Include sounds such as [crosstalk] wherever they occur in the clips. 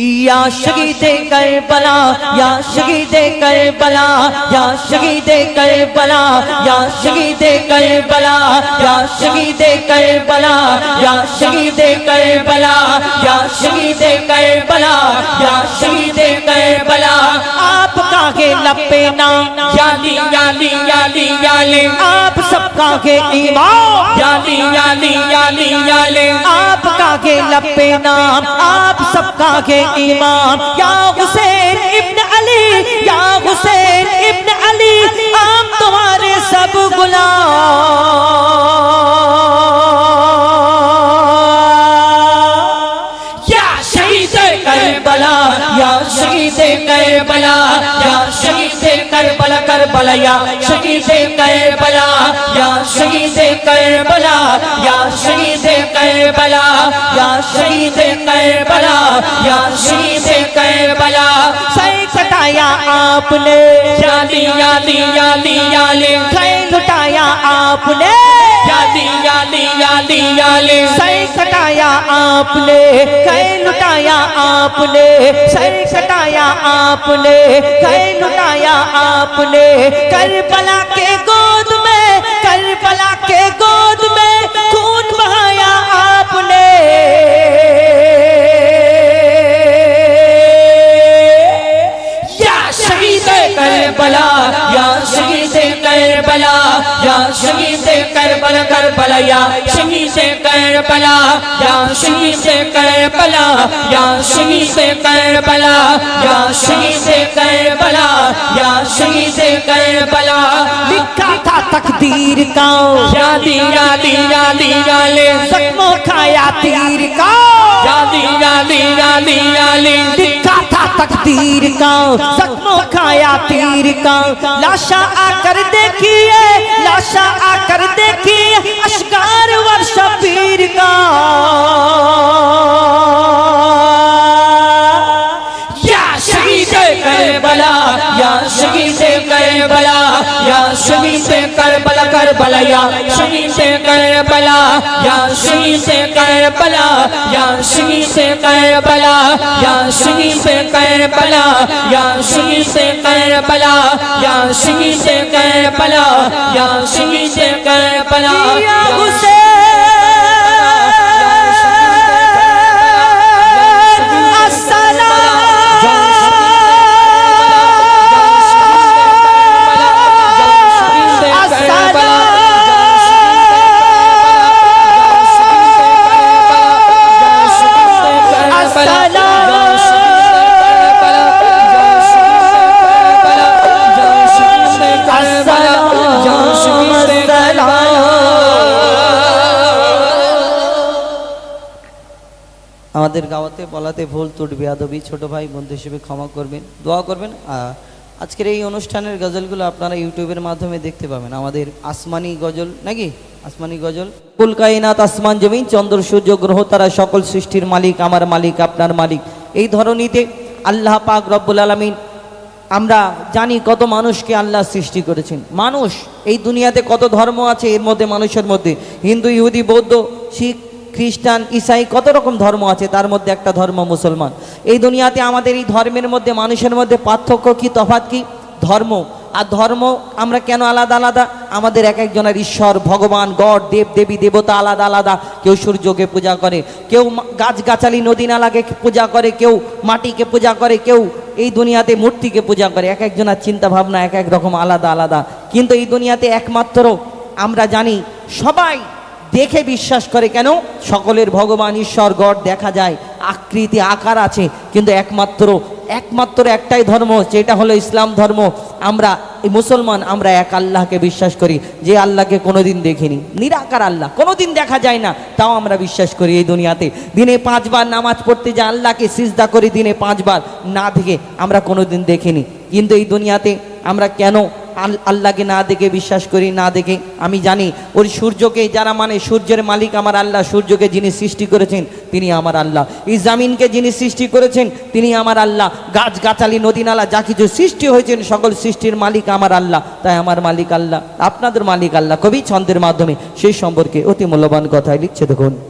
یا شہید کربلا، یا شہید کربلا، یا شہید کربلا، یا شہید کربلا، یا شہید کربلا، یا شہید کربلا، یا شہید کربلا، یا شہید کربلا۔ آپ کا گے لپے نام یا لی یا لی یا لی یا لی کے یعنی، یعنی، یعنی، آپ کا کے لپے نام، آپ سب کا کے امام یا حسین ابن علی، یا حسین ابن علی، آپ تمہارے سب غلام شہید کربلا یا شہید کربلا کربلا یا شہید کربلا یا شہید کربلا یا شہید کربلا یا شہید کربلا یا شہید کربلا۔ سید ستایا آپ نے۔ یالی یالی یالی یالی گھر لٹایا آپ نے۔ دیا دیا دیا لے۔ سر کٹایا آپ نے لٹایا آپ نے۔ سر کٹایا آپ نے لٹایا آپ نے۔ کربلا کے گود میں، کربلا کے گود میں خون بہایا آپ نے۔ یا شہید کربلا۔ شہید کربلا کربلا یا شہید کربلا یا شہید کربلا یا شہید کربلا یا شہید کربلا یا شہید کربلا لکھا تھا تقدیر کا۔ یا دیرا دیرا دیرا لے زخموں کھایا تیر کا۔ یا دیرا دیرا دیرا لے لکھا تھا تقدیر کا۔ زخموں کھایا تیر کا۔ لاشا آ کر دیکھیے لاشا آ کر دیکھیے اشکار ورشا پیر کا۔ شہیدِ کربلا کربلا، یا شہیدِ کربلا، یا شہیدِ کربلا، یا شہیدِ کربلا، یا شہیدِ کربلا، یا شہیدِ کربلا، یا شہیدِ کربلا، یا شہیدِ کربلا، یا جی حسین۔ বেয়াদবি, ছোট ভাই, বন্ধু হিসেবে ক্ষমা করবেন, দোয়া করবেন। আজকের এই অনুষ্ঠানের গজলগুলো আপনারা ইউটিউবের মাধ্যমে দেখতে পাবেন। আমাদের আসমানি গজল, নাকি? আসমানি গজল। কুল কায়নাত আসমান জমিন, চন্দ্র, সূর্য, গ্রহ, তারা সকল সৃষ্টির মালিক, আমার মালিক, আপনার মালিক। এই ধরনীতে আল্লাহ পাক রব্বুল আলমিন, আমরা জানি কত মানুষকে আল্লাহ সৃষ্টি করেছেন। মানুষ, এই দুনিয়াতে কত ধর্ম আছে, এর মধ্যে, মানুষের মধ্যে। হিন্দু, ইহুদি, বৌদ্ধ, শিখ, খ্রিস্টান, ইসাই, কত রকম ধর্ম আছে, তার মধ্যে একটা ধর্ম মুসলমান। এই দুনিয়াতে আমাদের এই ধর্মের মধ্যে, মানুষের মধ্যে পার্থক্য কি, তফাৎ কি? ধর্ম। আর ধর্ম আমরা কেন আলাদা আলাদা? আমাদের এক একজনের ঈশ্বর, ভগবান, গড, দেব, দেবী, দেবতা আলাদা আলাদা। কেউ সূর্যকে পূজা করে, কেউ গাছগাছালি, নদী নালাকে পূজা করে, কেউ মাটিকে পূজা করে, কেউ এই দুনিয়াতে মূর্তিকে পূজা করে। এক একজনের চিন্তা ভাবনা এক এক রকম আলাদা আলাদা। কিন্তু এই দুনিয়াতে একমাত্র আমরা জানি সবাই দেখে বিশ্বাস করে কেন? সকলের ভগবান ঈশ্বর গড দেখা যায়, আকৃতি, আকার আছে, কিন্তু একমাত্র একমাত্র একটাই ধর্ম, যেটা হলো ইসলাম ধর্ম। আমরা মুসলমান, আমরা এক আল্লাহকে বিশ্বাস করি, যে আল্লাহকে কোনোদিন দেখিনি। নিরাকার আল্লাহ, কোনোদিন দেখা যায় না, তাও আমরা বিশ্বাস করি এই দুনিয়াতে। দিনে পাঁচবার নামাজ পড়তে যে আল্লাহকে সিজদা করি দিনে পাঁচবার, না দেখে আমরা কোনোদিন দেখিনি। কিন্তু এই দুনিয়াতে আমরা কেন আল্লাহকে না দেখে বিশ্বাস করি, না দেখে। আমি জানি, ওই সূর্যকে যারা মানে সূর্যের মালিক আমার আল্লাহ, সূর্যকে যিনি সৃষ্টি করেছেন, তিনি আমার আল্লাহ। এই জামিনকে যিনি সৃষ্টি করেছেন, তিনি আমার আল্লাহ। গাছ গাছালি নদী নালা যা কিছু সৃষ্টি হয়েছেন, সকল সৃষ্টির মালিক আমার আল্লাহ। তাই আমার মালিক আল্লাহ, আপনাদের মালিক আল্লাহ, কবি ছন্দের মাধ্যমে। সেই সম্পর্কে অতি মূল্যবান কথায় লিখছে দেখুন।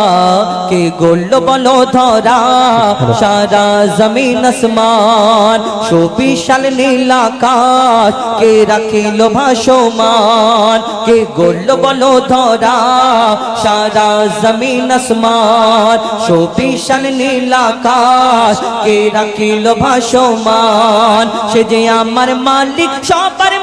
কে গোল্ড বলো ধরা সারা জমিন আসমান সুবিশাল নীল আকাশ কে রাখিল ভাসমান কে গোল্ড বলো ধরা সারা জমিন আসমান সুবিশাল নীল আকাশ কে রাখিল ভাসমান সে যে আমার মালিক সবার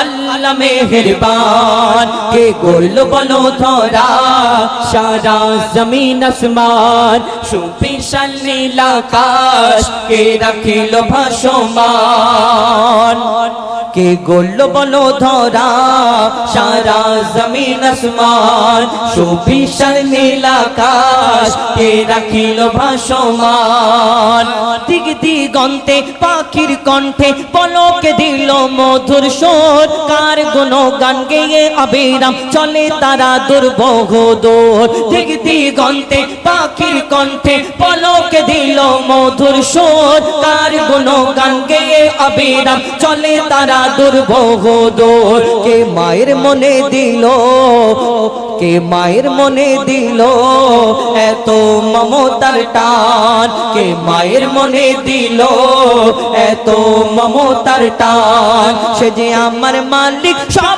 আল্লাহ মেহেরবান। কে গোল বলো ধরা সারা জমিন আসমান সুপিশাল নীলাকাশ কে রাখিল ভাসমান। কে গোল বলো ধরা, সারা জমিন আসমান সুবিশাল নীল আকাশ, কে রাখিল ভাসমান। দিগ দিগন্তে পাখির কণ্ঠে পলকে দিল মধুর সোর, কার গুণ গান গেয়ে অবিরাম চলে তারা দুর্বহ দোর। দিগ দিগন্তে পাখির কণ্ঠে পলকে দিল মধুর সোর, কার গুণ গান গেয়ে অবিরাম চলে তারা দুর্বহ দোর কে মায়ের মনে দিল? কে মায়ের মনে দিল? এত মমতার টান। কে মায়ের মনে দিল? এত মমতার টান। সে যে আমার মালিক সবার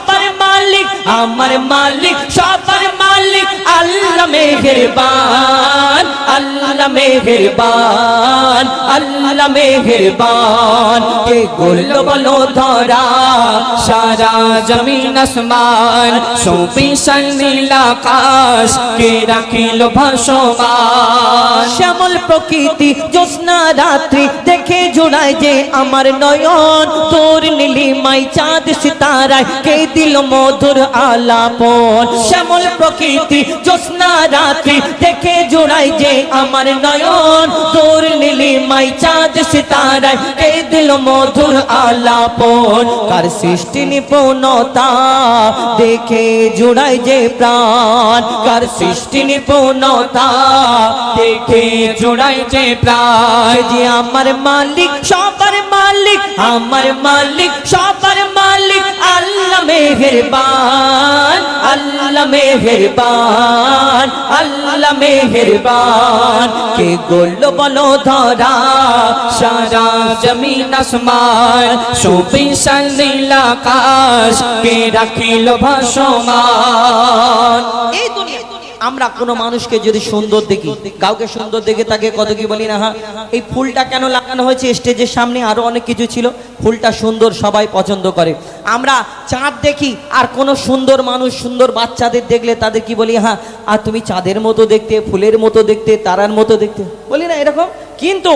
মালিক, আমার মালিক, সবার মালিক, আল্লাহ মেহেরবান আল্লাহ মেহেরবান আল্লাহ মেহেরবান। কে গোল বলো ধরা? সারা জমিন আসমান, সুবিশাল নীল আকাশ, কে রাখিল ভাসমান? শ্যামল প্রকৃতি, জ্যোৎস্না রাত্রি, দেখে জোড়ায় যে আমার নয়ন। তোর নীলিমাই চাঁদ সিতারায়, কে দিল মধুর আলাপন, শ্যামল প্রকৃতি, জ্যোৎস্না রাত্রি, দেখে জোড়ায় যে আমার নয়ন। তোর নীলিমাই চাঁদ সিতারায়, কে দিল মধুর আলাপন? কার সৃষ্টি নিপুণতা? দেখে জোড়ায় যে প্রাণ, কার সৃষ্টি নিপুণতা? দেখে জোড়ায় যে প্রাণ, যে আমার মালিক, সবার মালিক, আমার মালিক আল্লাহ মেহেরবান, আল্লাহ মেহেরবান আল্লাহ মেহেরবান। কে গোল বলো ধরা, সারা জমিন আসমান সুপি নীল আকাশ, কে রাখিল ভাসমান। এই দুনিয়া আমরা কোনো মানুষকে যদি সুন্দর দেখি, কাউকে সুন্দর দেখে তাকে কত কি বলি না হ্যাঁ? এই ফুলটা কেন লাগানো হয়েছে? স্টেজের সামনে আরও অনেক কিছু ছিল। ফুলটা সুন্দর সবাই পছন্দ করে। আমরা চাঁদ দেখি, আর কোনো সুন্দর মানুষ, সুন্দর বাচ্চাদের দেখলে তাদের কি বলি হ্যাঁ? আর তুমি চাঁদের মতো দেখতে, ফুলের মতো দেখতে, তারার মতো দেখতে। বলি না এরকম? কিন্তু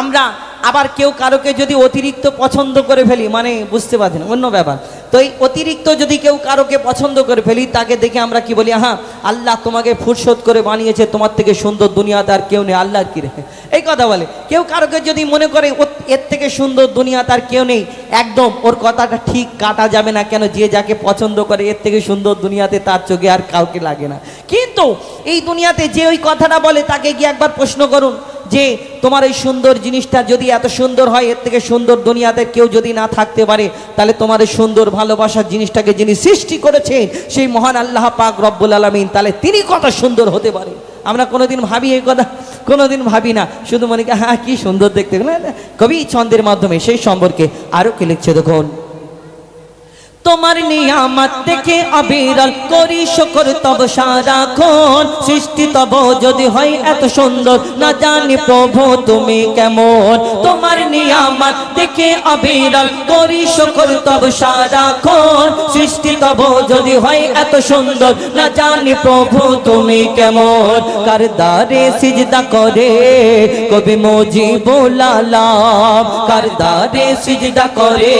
আমরা আবার কেউ কারোকে যদি অতিরিক্ত পছন্দ করে ফেলি মানে বুঝতে পারছেন অন্য ব্যাপার। তো এই অতিরিক্ত যদি কেউ কারোকে পছন্দ করে ফেলি, তাকে দেখে আমরা কি বলি হ্যাঁ আল্লাহ তোমাকে ফুরসত করে বানিয়েছে, তোমার থেকে সুন্দর দুনিয়াতে আর কেউ নেই, আল্লাহর কি রে? এই কথা বলে। কেউ কারোকে যদি মনে করে এর থেকে সুন্দর দুনিয়া তার কেউ নেই, একদম ওর কথাটা ঠিক কাটা যাবে না কেন, যে যাকে পছন্দ করে, এর থেকে সুন্দর দুনিয়াতে তার চোখে আর কাউকে লাগে না। কিন্তু এই দুনিয়াতে যে ওই কথাটা বলে, তাকে গিয়ে একবার প্রশ্ন করুন যে তোমার এই সুন্দর জিনিসটা যদি এত সুন্দর হয়, এর থেকে সুন্দর দুনিয়াতে কেউ যদি না থাকতে পারে, তাহলে তোমার এই সুন্দর ভালোবাসার জিনিসটাকে যিনি সৃষ্টি করেছেন, সেই মহান আল্লাহ পাক রব্বুল আলমিন, তাহলে তিনি কত সুন্দর হতে পারে। আমরা কোনোদিন ভাবি এই কথা, কোনোদিন ভাবি না। শুধু মনে হ্যাঁ কি সুন্দর দেখতে। কবি ছন্দের মাধ্যমে সেই সম্পর্কে আরও কি লিখছে দেখুন। তোমার নিয়ামত দেখে অবিরল করি, শুকর তব সারাক্ষণ সৃষ্টি তব যদি হয় এত সুন্দর, না জানি প্রভু তুমি কেমন। তোমার নিয়ামত দেখে অবিরল করি, শুকর তব সারাক্ষণ সৃষ্টি তব যদি হয় এত সুন্দর, না জানি প্রভু তুমি কেমন। কার দারে সিজদা করে, কবি মজি বোলালাম কার দারে সিজদা করে,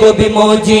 কবি মজি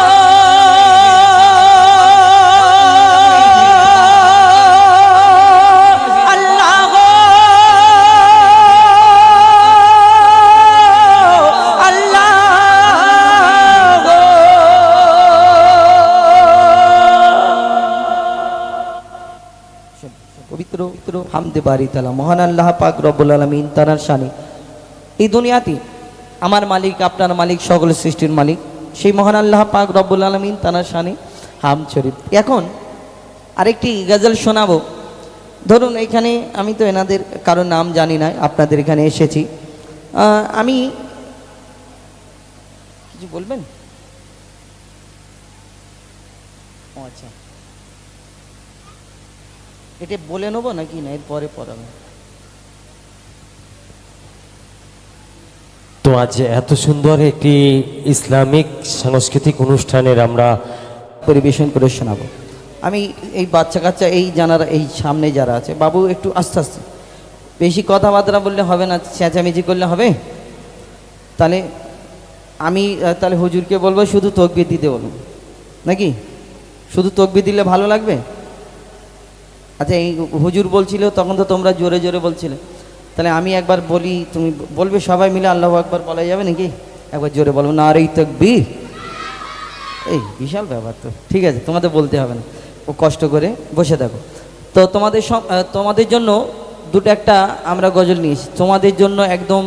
হামদে বাড়ি তালা। মহান আল্লাহ পাক রব্বুল আলমিন তারার শানি। এই দুনিয়াতে আমার মালিক, আপনার মালিক, সকল সৃষ্টির মালিক, সেই মহান আল্লাহ পাক রব্বুল আলমিন তানার শানি হাম শরীফ এখন আরেকটি গজল শোনাবো। ধরুন এখানে আমি তো এনাদের কারও নাম জানি না, আপনাদের এখানে এসেছি। আমি কিছু বলবেন? আচ্ছা। এটা বলে নেব নাকি না? এরপরে পড়াবো। তো আজ এত সুন্দর একটি ইসলামিক সাংস্কৃতিক অনুষ্ঠানের আমরা পরিবেশন করে শোনাবো। আমি এই বাচ্চা কাচ্চা এই জানারা এই সামনে যারা আছে বাবু একটু আস্তে আস্তে। বেশি কথাবার্তা বললে হবে না চেঁচামেচি করলে হবে? তাহলে আমি তাহলে হুজুরকে বলব শুধু তকবির দিতে বলব নাকি? শুধু তকবির দিলে ভালো লাগবে? আচ্ছা এই হুজুর বলছিল, তখন তো তোমরা জোরে জোরে বলছিলে। তাহলে আমি একবার বলি, তুমি বলবে সবাই মিলে আল্লাহ একবার বলা যাবে নাকি? একবার জোরে বলব না আর এই তকবীর। এই, বিশাল ব্যাপার তো, ঠিক আছে, তোমাদের বলতে হবে না। ও কষ্ট করে বসে থাকো। তো তোমাদের তোমাদের জন্য দুটো একটা আমরা গজল নিয়েছি তোমাদের জন্য একদম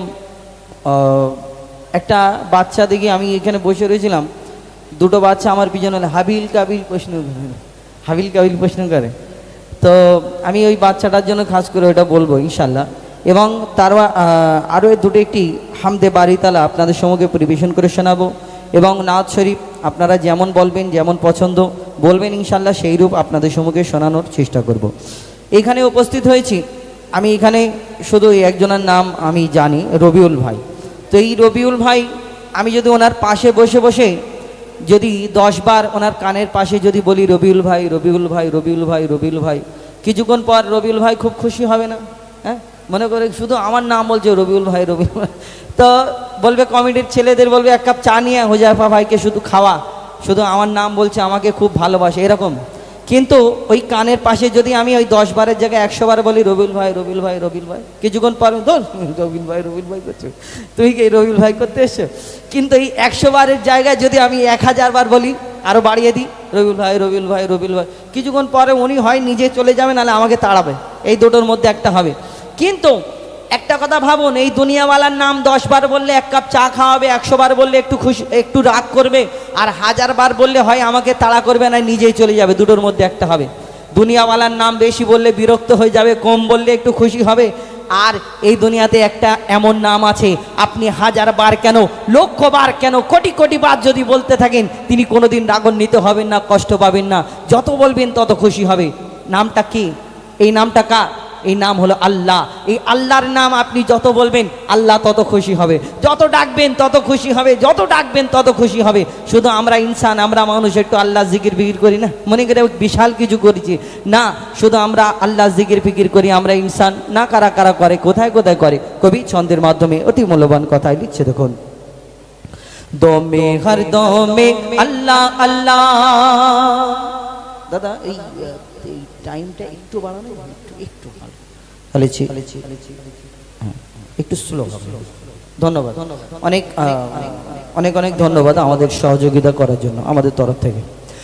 একটা বাচ্চা দেখি আমি এখানে বসে রয়েছিলাম। দুটো বাচ্চা আমার পিছনে হাবিল কাবিল প্রশ্ন হাবিল কাবিল প্রশ্ন করে। তো আমি ওই বাচ্চাটার জন্য খাস করে ওটা বলব ইনশাল্লাহ এবং তার আরও দুটো একটি হামদে বাড়িতালা আপনাদের সম্মুখে পরিবেশন করে শোনাবো। এবং নাথ শরীফ, আপনারা যেমন বলবেন, যেমন পছন্দ, বলবেন ইনশাল্লাহ সেই রূপ আপনাদের সম্মুখে শোনানোর চেষ্টা করব। এখানে উপস্থিত হয়েছি, আমি এখানে শুধু একজনের নাম আমি জানি, রবিউল ভাই। তো এই রবিউল ভাই, আমি যদি ওনার পাশে বসে বসে যদি দশ বার ওনার কানের পাশে যদি বলি, রবিউল ভাই রবিউল ভাই রবিউল ভাই রবিউল ভাই, কিছুক্ষণ পর রবিউল ভাই খুব খুশি হবে না হ্যাঁ? মনে করে শুধু আমার নাম বলছে, রবিউল ভাই রবিউল ভাই, তো বলবে কমিটির ছেলেদের বলবে, এক কাপ চা নিয়ে হোজাফা ভাইকে শুধু খাওয়া, শুধু আমার নাম বলছে, আমাকে খুব ভালোবাসে, এরকম। কিন্তু ওই কানের পাশে যদি আমি ওই দশ বারের জায়গায় একশো বার বলি, রবিউল ভাই রবিল ভাই, রবিউল ভাই, কিছুক্ষণ পর ধর রবিউল ভাই রবিউল ভাই করছ। তুই কি এই রবিউল ভাই করতে এসছো? কিন্তু এই একশো বারের জায়গায় যদি আমি এক হাজার বার বলি আরও বাড়িয়ে দিই রবিল ভাই, রবিউল ভাই রবিল ভাই, কিছুক্ষণ পরে উনি হয় নিজে চলে যাবে, নাহলে আমাকে তাড়াবে। এই দুটোর মধ্যে একটা হবে। কিন্তু একটা কথা ভাবুন, এই দুনিয়াওয়ালার নাম দশ বার বললে এক কাপ চা খাওয়াবে একশো বার বললে একটু খুশি, একটু রাগ করবে, আর হাজার বার বললে হয় আমাকে তাড়া করবে না, নিজেই চলে যাবে, দুটোর মধ্যে একটা হবে। দুনিয়াওয়ালার নাম বেশি বললে বিরক্ত হয়ে যাবে, কম বললে একটু খুশি হবে। আর এই দুনিয়াতে একটা এমন নাম আছে, আপনি হাজার বার কেন লক্ষ বার কেন, কোটি কোটি বার যদি বলতে থাকেন, তিনি কোনোদিন রাগান্বিত হবেন না, কষ্ট পাবেন না, যত বলবেন তত খুশি হবে। নামটা কি? এই নামটা কার? এই নাম হলো আল্লাহ। এই আল্লাহর নাম আপনি যত বলবেন, আল্লাহ তত খুশি হবে। যত ডাকবেন, তত খুশি হবে। যত ডাকবেন, তত খুশি হবে। শুধু আমরা ইনসান, আমরা মানুষ, একটু আল্লাহ জিকির ফিকির করি না? মনে করে বিশাল কিছু করেছি। না, শুধু আমরা আল্লাহ জিকির ফিকির করি, আমরা ইনসান। না, কারা কারা করে, কোথায় কোথায় করে? কবি ছন্দের মাধ্যমে অতি মূল্যবান কথাই লিখছে, দেখুন। দমে, হর দমে, আল্লাহ আল্লাহ। দাদা, এই এই টাইমটা একটু বাড়ানো একটু একটু বলেছি হ্যাঁ, একটু স্লো ধন্যবাদ। অনেক। অনেক অনেক ধন্যবাদ আমাদের সহযোগিতা করার জন্য আমাদের তরফ থেকে।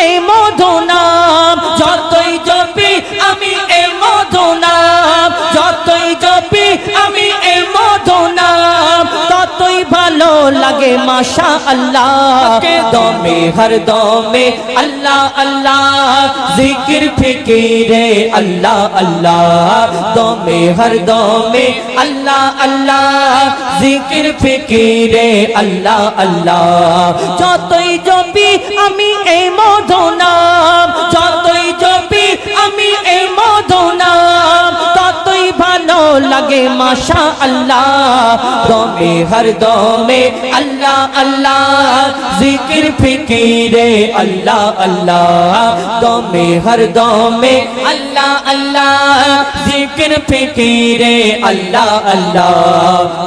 এই মধু নাম যতই জপি আমি এই লাগে মাশা আল্লাহ দমে, হর দমে, আল্লাহ আল্লাহ। জিকির, ফিকিরে, আল্লাহ আল্লাহ। দমে, হর দমে, আল্লাহ আল্লাহ। জিকির, ফিকিরে, আল্লাহ আল্লাহ। যতই জপি আমি এই মধু নাম যতই জপি লাগে মাশা আল্লাহ দমে, হর দমে, আল্লাহ আল্লাহ। জিকির, ফিকিরে, আল্লাহ আল্লাহ। দমে, হর দমে, আল্লাহ আল্লাহ। জিকির, ফিকিরে, আল্লাহ আল্লাহ।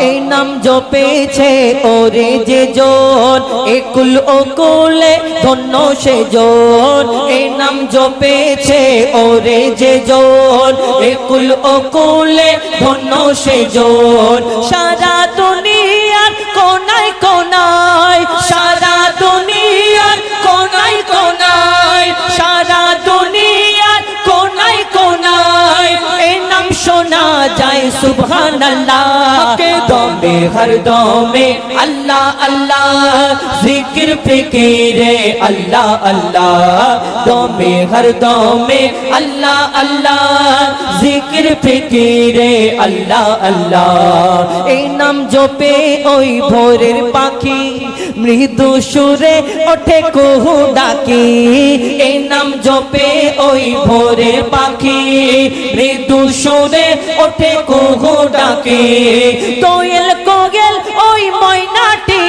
এই নাম জপেছে ওরে যে জোর একুল ওকুলে ধন্য সে জোর। এই নাম জপেছে ওরে যে জোর একুল ওকুলে ধন্য সে জোর সারা দুনিয়ার কোনায় কোনায়, সারা দুনিয়ার কোনায় কোনায়, সারা দুনিয়ার কোনায় কোনায়। এ নাম শোনা যায়, সুবহানাল্লাহ। দমে, হর দমে, আল্লাহ আল্লাহ জিকির ফিকিরে, আল্লাহ আল্লাহ, দমে, হর দমে, আল্লাহ আল্লাহ, জিকির ফিকিরে, আল্লাহ আল্লাহ। এই নাম জপে ওই ভোরের পাখি, মৃদু সুরে ওঠে কুহু ডাকি। এই নাম জপে ওই ভোরের পাখি, মৃদু সুরে ওঠে কুহু ডাকি। দোয়েল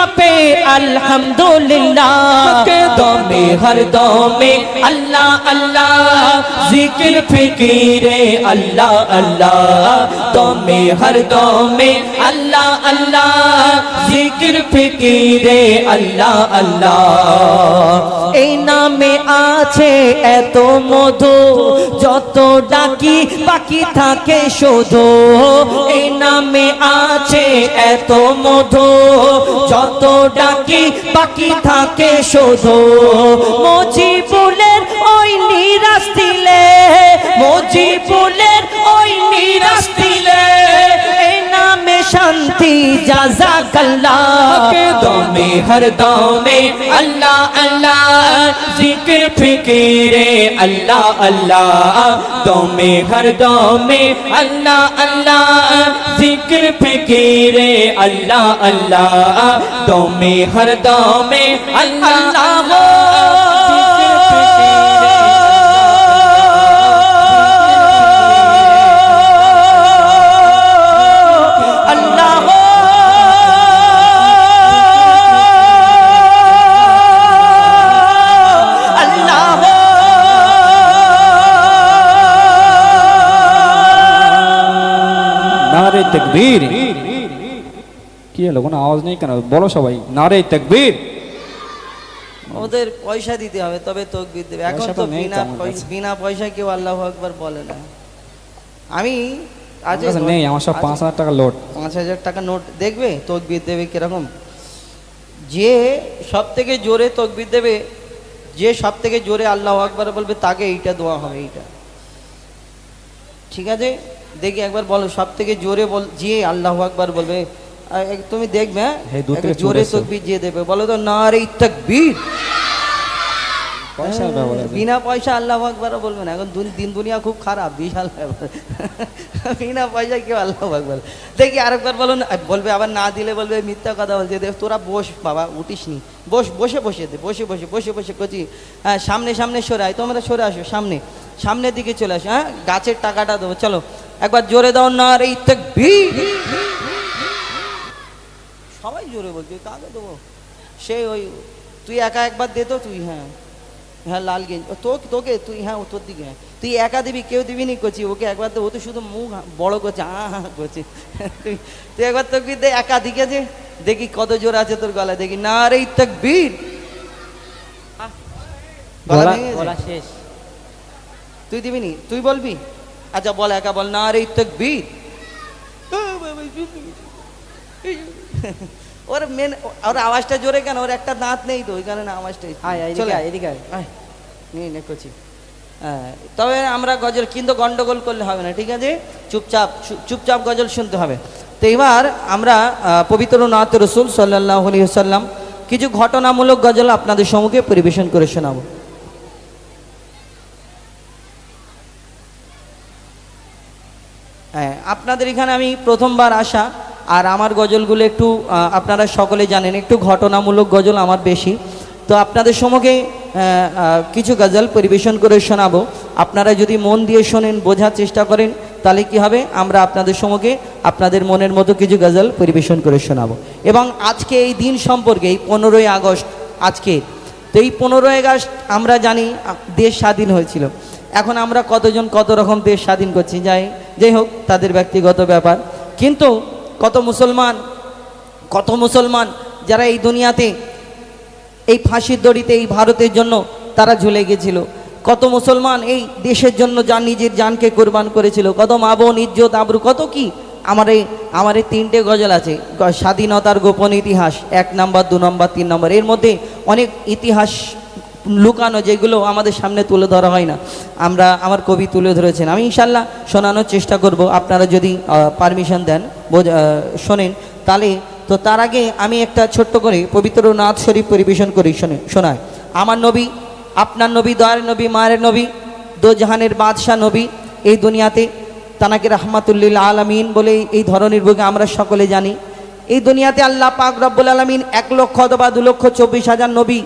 নাম জপে আলহামদুলিল্লাহ দমে হর দমে আল্লাহ আল্লাহ। জিকির ফিকিরে আল্লাহ আল্লাহ। দমে হর দমে আল্লাহ আল্লাহ। জিকির ফিকিরে আল্লাহ আল্লাহ। এই নামে আছে এত মধু যত ডাকি বাকি থাকে শুধু। এই নামে আছে এত মধু যত ডাকি বাকি থাকে শোধো। মজিবুলের ওই নিরাশ দিলে মজিবুলের নামে শান্তি জাজাকাল্লাহ দমে, হর দমে, আল্লাহ আল্লাহ। জিকির, ফিকিরে, আল্লাহ আল্লাহ। দমে, হর দমে, আল্লাহ আল্লাহ। জিকির, ফিকিরে, আল্লাহ আল্লাহ। দমে, হর দমে, আল্লাহ আল্লাহ। নারে তকবীর। কি হলো কোনো আওয়াজ নেই কেন? বলো সবাই নারে তকবীর। ওদের পয়সা দিতে হবে তবে তকবির দেবে। এখন তো বিনা তো আমার পয়- কাছে। বিনা পয়সায় কেউ আল্লাহ আকবার বলে না। আমি আজ নেই আমার সব পাঁচ হাজার টাকা লোড পাঁচ হাজার টাকা নোট দেখবে তকবির দেবে কীরকম? যে সব থেকে জোরে তকবির দেবে যে সব থেকে জোরে আল্লাহ আকবার বলবে তাকে এইটা দোয়া হবে এইটা। ঠিক আছে? দেখি একবার বলো সব থেকে জোরে বল যে আল্লাহ আকবার বলবে। তুমি দেখবে হ্যাঁ? জোরে। তকবির যে দেবে বলো তো না রে তকবির। বিনা পয়সা আল্লাহ আকবার বলবে না। এখন দিন দুনিয়া খুব খারাপ বিশাল ব্যাপার। [laughs] বিনা পয়সায় কেউ আল্লাহ আকবার দেখি আরেকবার বলো না বলবে আবার না দিলে বলবে মিথ্যা কথা বলছে। দেখ তোরা বস বাবা উঠিস নি বস বসে বসে দে বসে বসে বসে বসে কচি। হ্যাঁ সামনে সামনে সরে আয় তোমরা সরে আসো সামনে। সামনের দিকে চলে আসো হ্যাঁ? গাছের টাকাটা দেবো চলো। একবার জোরে দাও না রে তাকবীর সবাই জোরে বলছে কাকে দেবো। সে ওই তুই একা একবার দে তো তুই হ্যাঁ। হ্যাঁ লাল গেঞ্জি। ও তোকে তোকে তুই হ্যাঁ ও তোর দিকে। তুই একা দিবি কেউ দিবি নি করছি ওকে একবার তো ও তো শুধু মুখ বড় করছে হ্যাঁ হ্যাঁ করছে। তুই তুই একবার তোকে দে একা দিকে যে দেখি কত জোর আছে তোর গলায় দেখি। না রে গেছে? গলা শেষ। তুই দিবি নি? তুই বলবি? আচ্ছা বল একা বল। না রে তকবীর। ওর মেন ওর আওয়াজটা জোরে কেন? ওর একটা দাঁত নেই তো ওই কারণে আওয়াজটাই চলে। আয়, এদিকে নিয়ে করছি হ্যাঁ তবে আমরা গজল কিন্তু গন্ডগোল করলে হবে না ঠিক আছে? চুপচাপ চুপচাপ গজল শুনতে হবে। তো এবার আমরা পবিত্র নাথ রসুল সাল্লাহ আলী সাল্লাম কিছু ঘটনামূলক গজল আপনাদের সম্মুখে পরিবেশন করে শোনাবো। হ্যাঁ আপনাদের এখানে আমি প্রথমবার আসা, আর আমার গজলগুলো একটু আপনারা সকলে জানেন, একটু ঘটনামূলক গজল আমার বেশি। তো আপনাদের সম্মুখে কিছু গজল পরিবেশন করে শোনাবো। আপনারা যদি মন দিয়ে শোনেন, বোঝার চেষ্টা করেন, তাহলে কি হবে? আমরা আপনাদের সম্মুখে আপনাদের মনের মতো কিছু গজল পরিবেশন করে শোনাবো। এবং আজকে এই দিন সম্পর্কে, এই পনেরোই আগস্ট আজকে, তো এই পনেরোই আগস্ট আমরা জানি দেশ স্বাধীন হয়েছিল। এখন আমরা কতজন কত রকম দেশ স্বাধীন করছি, যাই যাই হোক, তাদের ব্যক্তিগত ব্যাপার। কিন্তু কত মুসলমান কত মুসলমান যারা এই দুনিয়াতে, এই ফাঁসির দড়িতে, এই ভারতের জন্য তারা ঝুলে গেছিল। কত মুসলমান এই দেশের জন্য যার নিজের জানকে কোরবান করেছিল। কত মা বোন, ইজ্জত, আবরু, কত কি? আমার এই আমার এই তিনটে গজল আছে। স্বাধীনতার গোপন ইতিহাস, এক নাম্বার, দু নম্বর, তিন নম্বর। এর মধ্যে অনেক ইতিহাস লুকানো যেগুলো আমাদের সামনে তুলে ধরা হয় না। আমরা আমার কবি তুলে ধরেছেন। আমি ইনশাল্লাহ শোনানোর চেষ্টা করব। আপনারা যদি পারমিশন দেন শোনেন, তাহলে তো তার আগে আমি একটা ছোট্ট করে পবিত্র নাথ শরীফ পরিবেশন করি, শোনে, শোনায়। আমার নবী, আপনার নবী, দয়ার নবী, মায়ের নবী দো জাহানের বাদশাহ নবী, এই দুনিয়াতে তানাকে রহমাতুল্লিল আলমিন বলে এই ধরনের বুকে আমরা সকলে জানি। এই দুনিয়াতে আল্লাহ পাক রব্বুল আলমিন এক লক্ষ অথবা দু লক্ষ চব্বিশ হাজার নবী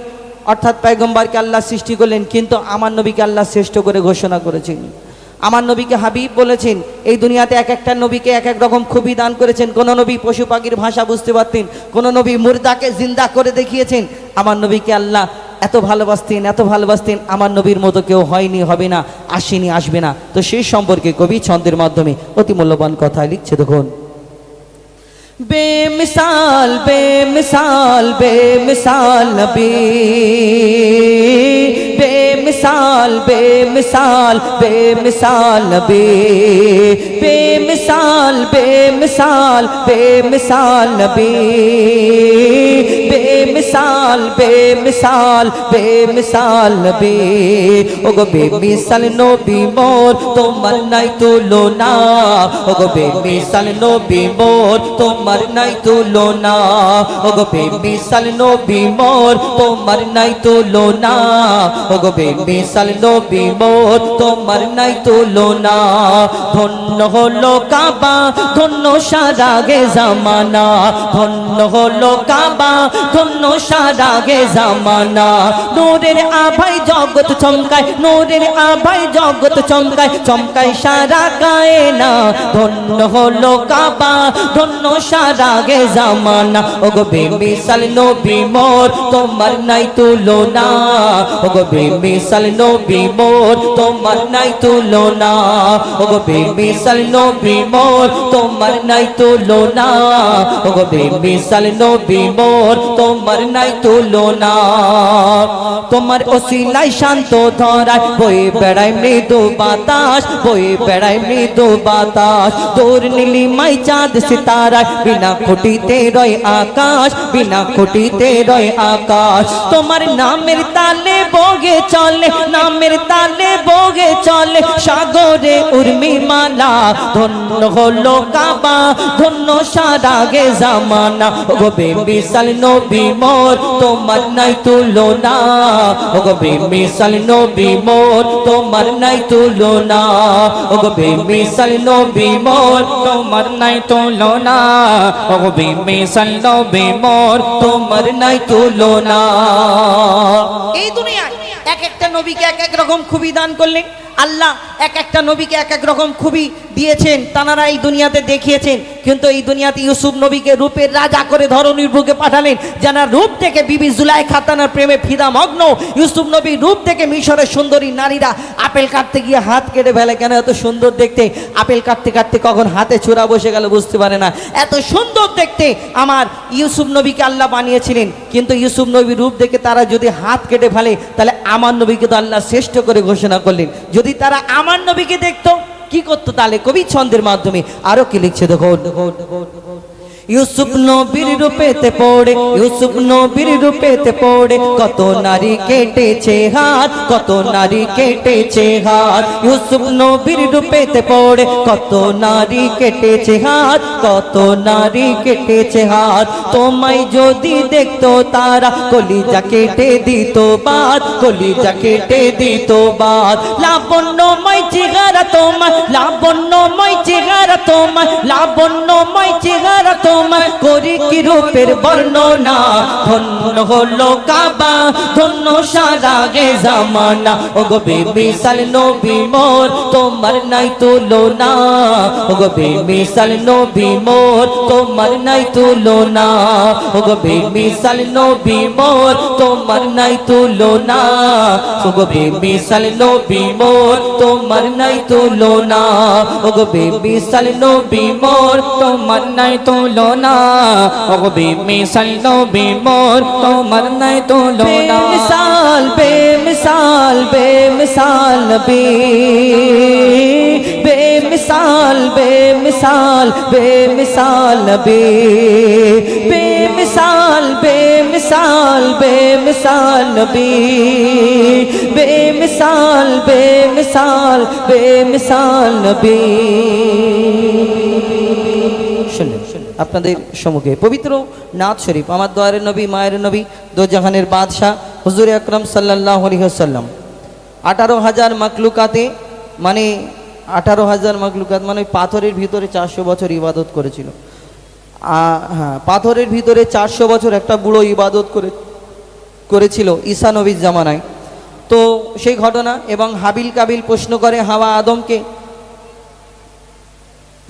অর্থাৎ পয়গম্বরকে আল্লাহ সৃষ্টি করলেন, কিন্তু আমার নবীকে আল্লাহ শ্রেষ্ঠ করে ঘোষণা করেছেন। আমার নবীকে হাবিব বলেছেন, এই দুনিয়াতে এক একটা নবীকে এক এক রকম খুবই দান করেছেন। কোন নবী পশু পাখির ভাষা বুঝতে পারতেন, কোন নবী মুর্দাকে জিন্দা করে দেখিয়েছেন। আমার নবীকে আল্লাহ এত ভালোবাসতেন এত ভালোবাসতেন, আমার নবীর মতো কেউ হয়নি, হবে না, আসেনি, আসবে না। তো সেই সম্পর্কে কবি ছন্দের মাধ্যমে অতি মূল্যবান কথা লিখছে দেখুন। بے مثال بے مثال بے مثال نبی۔ বেমিসাল বেমিসাল বেমিসাল নবী বেমিসাল বেমিসাল বেমিসাল নবী বেমিসাল বেমিসাল বেমিসাল নবী বেমিসাল বেমিসাল বেমিসাল নবী ওগো বেমিসাল নবী মোর তোমার নাই তুলনা ওগো বেমিসাল নবী মোর তোমার নাই তুলনা ওগো বেমিসাল নবী মোর তোমার নাই তুলনা ওগো বেমিসাল নবী মোর তোমার নাই তুলনা। ধন্য হলো কাবা, ধন্য সারাগে জামানা। ধন্য হলো কাবা, ধন্য সারাগে জামানা। নূরের আভাই জগৎ চমকায়, নূরের আভাই জগৎ চমকায় চমকায় সারা গায়ে না ধন্য হলো কাবা, ধন্য সারাগে জামানা। ওগো বেমিসাল নবী মোর তোমার নাই তুলনা। ওগো বেমিসাল নবী মোর, তোমার নাই তুলনা। ওগো বেমিসাল নবী মোর, তোমার নাই তুলনা। ওগো বেমিসাল নবী মোর, তোমার নাই তুলনা। তোমার ওসিলাই শান্ত ধরায়, বয়ে বেড়ায় মৃদু বাতাস, বয়ে বেড়ায় মৃদু বাতাস। তোর নীলিমাই চাঁদ সিতারায়, বিনা খুঁটিতে রয় আকাশ, বিনা খুঁটিতে রয় আকাশ। তোমার নামের তালে বগে চলে নামের তালে বগে চলে সাগরে উর্মি মালা ধন্য হলো কাবা ধন্য সারাগে জামানা গো বিশাল নবী মোর তোমার নাই তুলনা গো বিশাল নবী মোর তোমার নাই তুলনা গো বিশাল নবী মোর তোমার নাই তুলনা গো বিশাল নবী মোর তোমার নাই তুলনা এই দুনিয়ায় এক একটা নবীকে এক এক রকম খুবই দান করলেন। আল্লাহ এক একটা নবীকে এক এক রকম খুবই দিয়েছেন, তানারা এই দুনিয়াতে দেখিয়েছেন। কিন্তু এই দুনিয়াতে ইউসুফ নবীকে রূপের রাজা করে ধরনীর বুকে পাঠালেন যারা রূপ থেকে বিবি জুলাই খাতানার প্রেমে ফিদা মগ্ন ইউসুফ নবী রূপ থেকে মিশরের সুন্দরী নারীরা আপেল কাটতে গিয়ে হাত কেটে ফেলে, কেন এত সুন্দর দেখতে? আপেল কাটতে কাটতে কখন হাতে ছোড়া বসে গেল বুঝতে পারে না। এত সুন্দর দেখতে আমার ইউসুফ নবীকে আল্লাহ বানিয়েছিলেন, কিন্তু ইউসুফ নবীর রূপ দেখে তারা যদি হাত কেটে ফেলে, তাহলে আমার নবীকে তো আল্লাহ শ্রেষ্ঠ করে ঘোষণা করলেন। যদি তারা আমার নবীকে দেখতো, কি করতো তাহলে কবি ছন্দের মাধ্যমে আরও কি লিখছে দেখো দেখো দেখো দেখো। ইউসুফ নবীর রূপেতে পড়ে, ইউসুফ নবীর রূপেতে পড়ে, কত নারী কেটেছে হাত, কত নারী কেটেছে হাত। ইউসুফ নবীর রূপেতে পড়ে, কত নারী কেটেছে হাত, কত নারী কেটেছে হাত। তোমায় যদি দেখতো তারা, কলিজা কেটে দিত বাদ, কলিজা কেটে দিত বাদ। লাবণ্যময় চেহারা তোমার লাবণ্যময় চেহারা তোমার লাবণ্যময় চেহারা তোমার করি কি রূপের বর্ণনা। ধন্য হলো কাবা, ধন্য সারা গে জামানা। ও গো বিশাল নবী মোর, তোমার নাই তুলনা। ও গো বিশাল নবী মোর, তোমার নাই তুলনা। ও গো বিশাল নবী মোর, তোমার নাই তুলনা। ও গো বিশাল নবী মোর, তোমার নাই তুলনা। ও গো বিশাল নবী মোর, তোমার নাই তুলনা। ও গো বিশাল নবী মোর তোমার নাই তুলনা বেমিসাল বেমিসাল বেমিসাল নবী বেমিসাল বেমিসাল বেমিসাল নবী বেমিসাল বেমিসাল বেমিসাল নবী বেমিসাল বেমিসাল বেমিসাল নবী শুনলেন আপনাদের সম্মুখে। পবিত্র নাথ শরীফ, আমার দয়ারের নবী, মায়ের নবী, দোজাহানের বাদশাহ, হুজুর আকরম সাল্লাহ আলহিহাসাল্লাম আঠারো হাজার মাকলুকাতে মানে আঠারো হাজার মাকলুকাত মানে পাথরের ভিতরে চারশো বছর ইবাদত করেছিল। হ্যাঁ পাথরের ভিতরে চারশো বছর একটা বুড়ো ইবাদত করে, করেছিল ঈসা নবীর জামানায়। তো সেই ঘটনা এবং হাবিল কাবিল প্রশ্ন করে হাওয়া আদমকে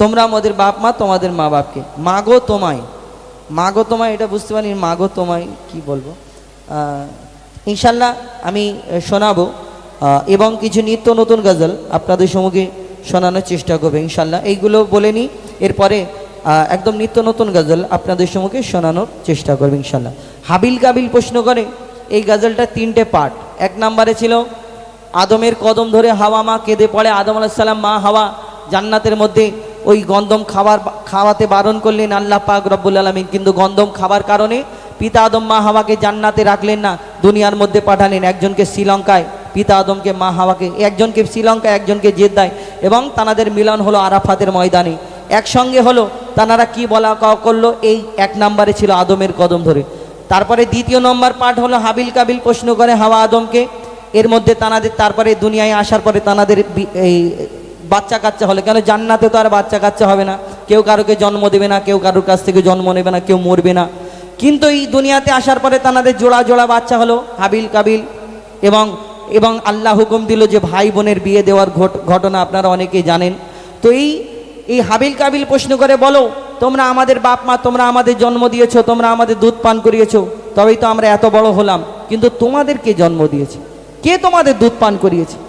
তোমরা আমাদের বাপ মা, তোমাদের মা বাপকে। মাগো তোমায়। মাগো তোমায়, এটা বুঝতে পারি মাগো তোমায় কি বলব? ইনশাল্লাহ আমি শোনাবো এবং কিছু নিত্য নতুন গজল আপনাদের সম্মুখে শোনানোর চেষ্টা করবে, ইনশাল্লাহ। এইগুলো বলে নিই, এরপরে একদম নিত্য নতুন গজল আপনাদের সম্মুখে শোনানোর চেষ্টা করবে, ইনশাল্লাহ। হাবিল কাবিল প্রশ্ন করে, এই গজলটা তিনটে পার্ট। এক নম্বরে ছিল, আদমের কদম ধরে হাওয়া মা কেঁদে পড়ে। আদম আলাহিসাল্লাম মা হাওয়া জান্নাতের মধ্যে ওই গন্ধম খাবার খাওয়াতে বারণ করলেন আল্লাহ পাক রব্বুল আলমিন। কিন্তু গন্ধম খাবার কারণে পিতা আদম মা হাওয়াকে জান্নাতে রাখলেন না, দুনিয়ার মধ্যে পাঠালেন একজনকে শ্রীলঙ্কায়, পিতা আদমকে মা হাওয়াকে, একজনকে শ্রীলঙ্কায় একজনকে জেদ্দায় এবং তানাদের মিলন হলো আরাফাতের ময়দানে। একসঙ্গে হলো তানারা কি বলা করল, এই এক নম্বরে ছিল আদমের কদম ধরে। তারপরে দ্বিতীয় নম্বর পাঠ হলো হাবিল কাবিল প্রশ্ন করে হাওয়া আদমকে। এর মধ্যে তানাদের, তারপরে দুনিয়ায় আসার পরে তানাদের এই বাচ্চা কাচ্চা হলে, কেন জান্নাতে তো আর বাচ্চা কাচ্চা হবে না? কেউ কারোকে জন্ম দেবে না, কেউ কারোর কাছ থেকে জন্ম নেবে না, কেউ মরবে না। কিন্তু এই দুনিয়াতে আসার পরে তানাদের জোড়া জোড়া বাচ্চা হলো, হাবিল কাবিল, এবং এবং আল্লাহ হুকুম দিল যে ভাই বোনের বিয়ে দেওয়ার ঘট- ঘটনা আপনারা অনেকেই জানেন। তো এই এই হাবিল কাবিল প্রশ্ন করে বলো, তোমরা আমাদের বাপ মা, তোমরা আমাদের জন্ম দিয়েছ, তোমরা আমাদের দুধ পান করিয়েছো, তবেই তো আমরা এত বড় হলাম। কিন্তু তোমাদের কে জন্ম দিয়েছে? কে তোমাদের দুধ পান করিয়েছে?